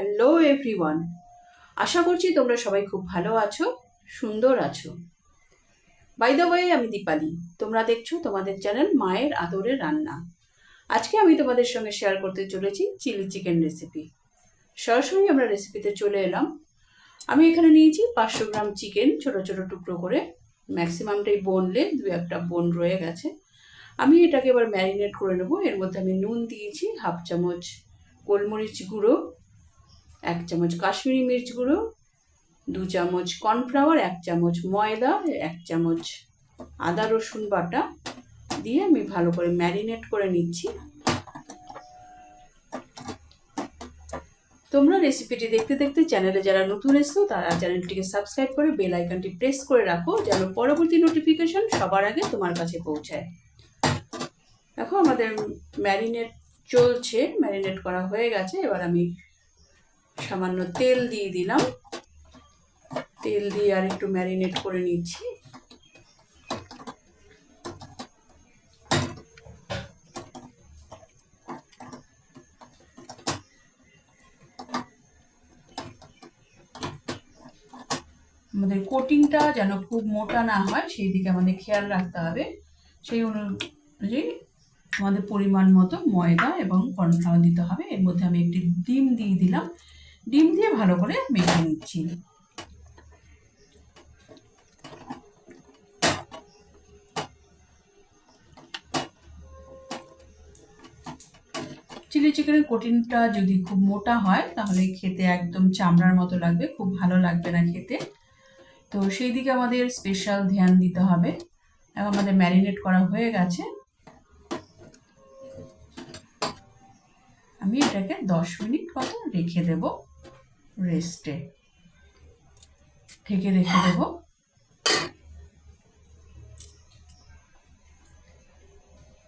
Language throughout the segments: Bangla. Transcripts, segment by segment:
Hello everyone. আশা করছি তোমরা সবাই খুব ভালো আছো, সুন্দর আছো। বাই দ্য ওয়ে আমি দীপালি। তোমরা দেখছ তোমাদের চ্যানেল মায়ের আদরের রান্না। আজকে আমি তোমাদের সঙ্গে শেয়ার করতে চলেছি চিলি চিকেন রেসিপি সরাসরি আমরা রেসিপিতে চলে এলাম। আমি এখানে নিয়েছি পাঁচশো গ্রাম চিকেন ছোট ছোট টুকরো করে। ম্যাক্সিমামটাই বোনলে দু একটা বোন রয়ে গেছে। আমি এটাকে এবার ম্যারিনেট করে নেব। এর মধ্যে আমি নুন দিয়েছি হাফ চামচ গোলমরিচ গুঁড়ো এক চামচ কাশ্মীরি মির্চ গুঁড়ো, দু চামচ কর্নফ্লাওয়ার, এক চামচ ময়দা, এক চামচ আদা রসুন বাটা দিয়ে আমি ভালো করে ম্যারিনেট করে নিচ্ছি। তোমরা রেসিপিটি দেখতে দেখতে চ্যানেলে যারা নতুন এসছো, তারা চ্যানেলটিকে সাবস্ক্রাইব করে বেল আইকনটি প্রেস করে রাখো, যেন পরবর্তী নোটিফিকেশন সবার আগে তোমার কাছে পৌঁছায়। দেখো, আমাদের ম্যারিনেট চলছে, ম্যারিনেট করা হয়ে গেছে। এবার আমি সামান্য তেল দিয়ে দিলাম। তেল দিয়ে আর একটু ম্যারিনেট করে নিচ্ছি। আমাদের কোটিংটা যেন খুব মোটা না হয়, সেই দিকে আমাদের খেয়াল রাখতে হবে। সেই অনুযায়ী আমাদের পরিমাণ মতো ময়দা এবং কর্নফ্লাওয়ার দিতে হবে। এর মধ্যে আমি একটি ডিম দিয়ে দিলাম। ডিম দিয়ে ভালো করে মেখে নিচ্ছি। চিলি চিকেনের কোটিনটা যদি খুব মোটা হয়, তাহলে খেতে একদম চামড়ার মতো লাগবে, খুব ভালো লাগবে না খেতে। তো সেই দিকে আমাদের স্পেশাল ধ্যান দিতে হবে। এবং আমাদের ম্যারিনেট করা হয়ে গেছে। আমি এটাকে দশ মিনিট মতো রেখে দেব। রেস্টে। ঢেকে রেখে দেব।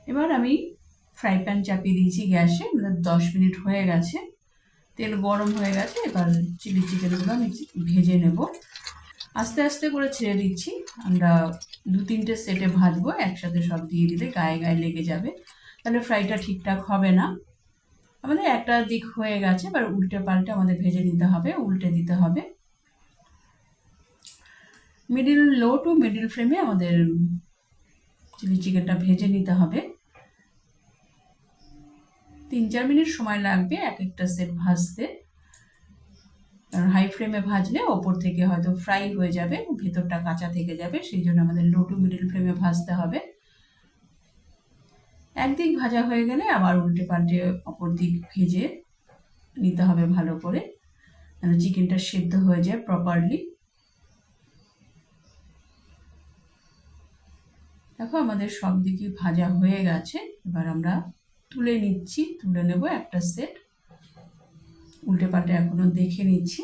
এবার আমি ফ্রাই প্যান চাপিয়ে দিয়েছি গ্যাসে মানে দশ মিনিট হয়ে গেছে। তেল গরম হয়ে গেছে, এবার চিলি চিকেনগুলো আমি ভেজে নেব। আস্তে আস্তে করে ছেড়ে দিচ্ছি। আমরা দু তিনটে সেটে ভাজবো, একসাথে সব দিয়ে দিলে গায়ে গায়ে লেগে যাবে। তাহলে ফ্রাইটা ঠিকঠাক হবে না। আমাদের একটা দিক হয়ে গেছে, এবার উল্টে পাল্টে আমাদের ভেজে নিতে হবে, উল্টে দিতে হবে। মিডিল লো টু মিডিল ফ্লেমে আমাদের চিলি চিকেনটা ভেজে নিতে হবে। তিন চার মিনিট সময় লাগবে এক একটা সেট ভাজতে। কারণ হাই ফ্লেমে ভাজলে ওপর থেকে হয়তো ফ্রাই হয়ে যাবে, ভেতরটা কাঁচা থেকে যাবে, সেই জন্য আমাদের লো টু মিডিল ফ্লেমে ভাজতে হবে। একদিক ভাজা হয়ে গেলে আবার উল্টে পাল্টে অপর দিক ভেজে নিতে হবে ভালো করে, যেন চিকেনটা সেদ্ধ হয়ে যায় প্রপারলি দেখো আমাদের সব দিকে ভাজা হয়ে গেছে, এবার আমরা তুলে নিচ্ছি, তুলে নেব একটা সেট উল্টে পাল্টে এখনও দেখে নিচ্ছি।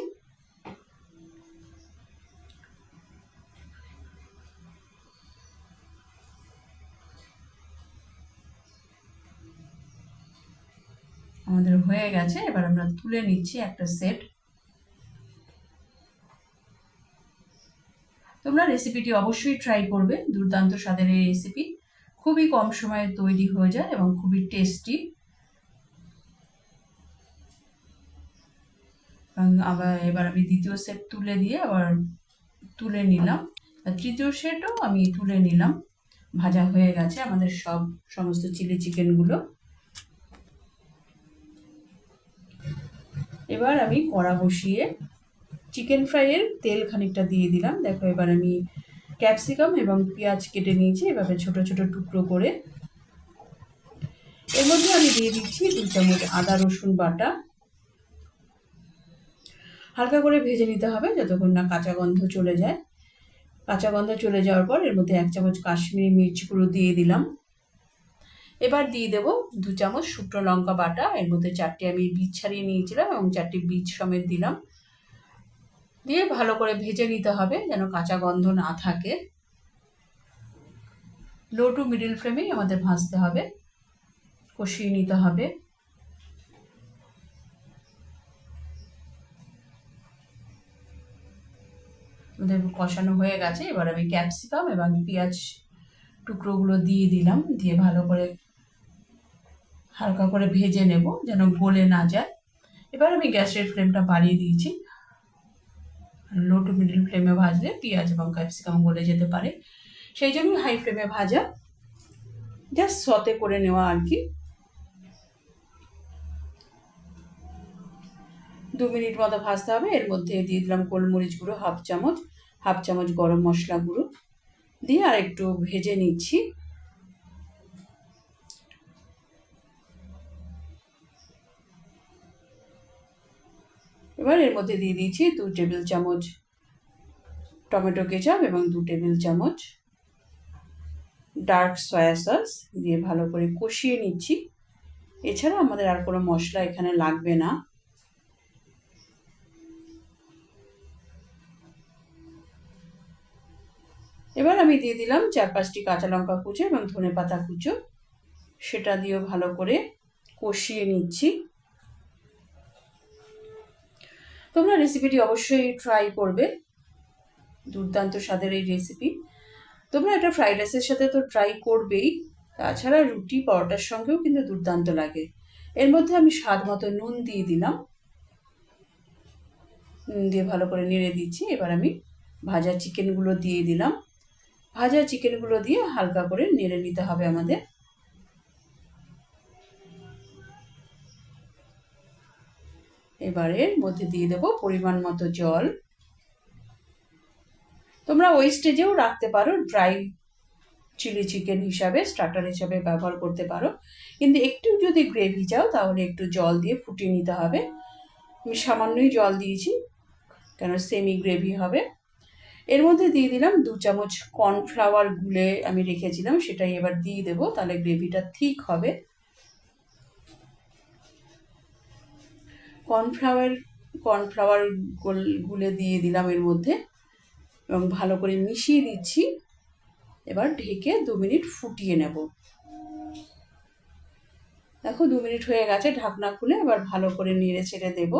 আমাদের হয়ে গেছে। এবার আমরা তুলে নিচ্ছি একটা সেট তোমরা রেসিপিটি অবশ্যই ট্রাই করবে। দুর্দান্ত স্বাদের এই রেসিপি খুবই কম সময়ে তৈরি হয়ে যায় এবং খুবই টেস্টি আবার এবার আমি দ্বিতীয় সেট তুলে দিয়ে আবার তুলে নিলাম। তৃতীয় সেটও আমি তুলে নিলাম। ভাজা হয়ে গেছে আমাদের সব সমস্ত চিলি চিকেনগুলো এবার আমি কড়া বসিয়ে চিকেন ফ্রাইয়ের তেল খানিকটা দিয়ে দিলাম। দেখো, এবার আমি ক্যাপসিকাম এবং পেঁয়াজ কেটে নিয়েছি, এভাবে ছোট ছোট টুকরো করে। এর মধ্যে আমি দিয়ে দিচ্ছি দু চামচ আদা রসুন বাটা। হালকা করে ভেজে নিতে হবে যতক্ষণ না কাঁচা গন্ধ চলে যায়। কাঁচা গন্ধ চলে যাওয়ার পর এর মধ্যে এক চামচ কাশ্মীরি মির্চ গুঁড়ো দিয়ে দিলাম। এবার দিয়ে দেবো দু চামচ শুকনো লঙ্কা বাটা। এর মধ্যে চারটে আমি বীজ ছাড়িয়ে নিয়েছিলাম এবং চারটি বীজ সমেত দিলাম। দিয়ে ভালো করে ভেজে নিতে হবে যেন কাঁচা গন্ধ না থাকে। লো টু মিডিল ফ্লেমেই আমাদের ভাজতে হবে, কষিয়ে নিতে হবে। আমাদের কষানো হয়ে গেছে, এবার আমি ক্যাপসিকাম এবং পেঁয়াজ টুকরোগুলো দিয়ে দিলাম, দিয়ে ভালো করে হালকা করে ভেজে নেব যেন গলে না যায়। এবার আমি গ্যাসের ফ্লেমটা বাড়িয়ে দিয়েছি। লো টু মিডিল ফ্লেমে ভাজলে পেঁয়াজ এবং ক্যাপসিকাম গলে যেতে পারে। সেই জন্য হাই ফ্লেমে ভাজা। জাস্ট সতে করে নেওয়া আর কি। দু মিনিট মতো ভাজতে হবে। এর মধ্যে দিয়ে দিলাম গোলমরিচ গুঁড়ো, হাফ চামচ হাফ চামচ গরম মশলা গুঁড়ো। দিয়ে আর একটু ভেজে নিচ্ছি। এবার এর মধ্যে দিয়ে দিয়েছি দু টেবিল চামচ টমেটো কেচাপ এবং দু টেবিল চামচ ডার্ক সয়া সস দিয়ে ভালো করে কষিয়ে নিচ্ছি। এছাড়া আমাদের আর কোনো মশলা এখানে লাগবে না। এবার আমি দিয়ে দিলাম চার পাঁচটি কাঁচা লঙ্কা কুচো এবং ধনে পাতা কুচো। সেটা দিয়েও ভালো করে কষিয়ে নিচ্ছি। তোমরা রেসিপিটি অবশ্যই ট্রাই করবে। দুর্দান্ত স্বাদের এই রেসিপি তোমরা এটা ফ্রাইড রাইসের সাথে তো ট্রাই করবেই। তাছাড়া রুটি, পরোটার সঙ্গেও কিন্তু দুর্দান্ত লাগে। এর মধ্যে আমি স্বাদ মতো নুন দিয়ে দিলাম। নুন দিয়ে ভালো করে নেড়ে দিচ্ছি। এবার আমি ভাজা চিকেনগুলো দিয়ে দিলাম। ভাজা চিকেনগুলো দিয়ে হালকা করে নেড়ে নিতে হবে আমাদের। এবারে মধ্যে দিয়ে দেবো পরিমাণ মতো জল। তোমরা ওই স্টেজেও রাখতে পারো, ড্রাই চিলি চিকেন হিসাবে, স্টার্টার হিসাবে ব্যবহার করতে পারো। কিন্তু একটু যদি গ্রেভি চাও, তাহলে একটু জল দিয়ে ফুটিয়ে নিতে হবে। আমি সামান্যই জল দিয়েছি, কেন সেমি গ্রেভি হবে। এর মধ্যে দিয়ে দিলাম দু চামচ কর্নফ্লাওয়ার গুলে আমি রেখেছিলাম, সেটাই এবার দিয়ে দেবো, তাহলে গ্রেভিটা ঠিক হবে। কর্নফ্লাওয়ার কর্নফ্লাওয়ার গুলে দিয়ে দিলাম এর মধ্যে, এবং ভালো করে মিশিয়ে দিচ্ছি। এবার ঢেকে দু মিনিট ফুটিয়ে নেব। দেখো দু মিনিট হয়ে গেছে, ঢাকনা খুলে এবার ভালো করে নেড়ে ছেড়ে দেব।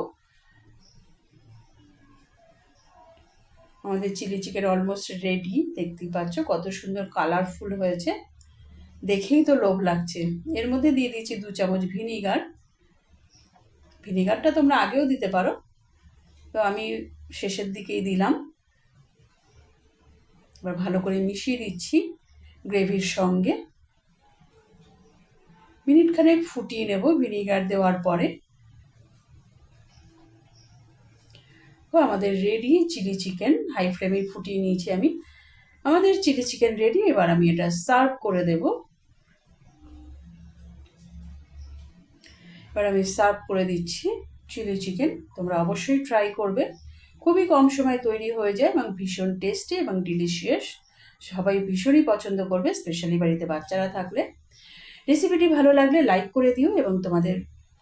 আমাদের চিলি চিকেন অলমোস্ট রেডি দেখতেই পাচ্ছ, কত সুন্দর কালারফুল হয়েছে। দেখেই তো লোভ লাগছে। এর মধ্যে দিয়ে দিয়েছি দু চামচ ভিনিগার ভিনিগারটা তোমরা আগেও দিতে পারো। তো আমি শেষের দিকেই দিলাম। এবার ভালো করে মিশিয়ে দিচ্ছি গ্রেভির সঙ্গে। মিনিট খানেক ফুটিয়ে নেব ভিনিগার দেওয়ার পরে। আমাদের রেডি চিলি চিকেন হাই ফ্লেমে ফুটিয়ে নিয়েছি আমি। আমাদের চিলি চিকেন রেডি এবার আমি এটা সার্ভ করে দেব। এবার আমি সার্ভ করে দিচ্ছি চিলি চিকেন তোমরা অবশ্যই ট্রাই করবে। খুবই কম সময় তৈরি হয়ে যায় এবং ভীষণ টেস্টি এবং ডিলিশিয়াস সবাই ভীষণই পছন্দ করবে স্পেশালি বাড়িতে বাচ্চারা থাকলে। রেসিপিটি ভালো লাগলে লাইক করে দিও এবং তোমাদের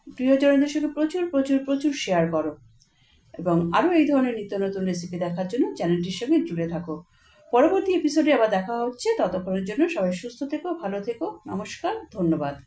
প্রিয়জনদের সঙ্গে প্রচুর প্রচুর প্রচুর শেয়ার করো। এবং আরও এই ধরনের নিত্য নতুন রেসিপি দেখার জন্য চ্যানেলটির সঙ্গে জুড়ে থাকো। পরবর্তী এপিসোডে আবার দেখা হচ্ছে। ততক্ষণের জন্য সবাই সুস্থ থেকো, ভালো থেকো। নমস্কার, ধন্যবাদ।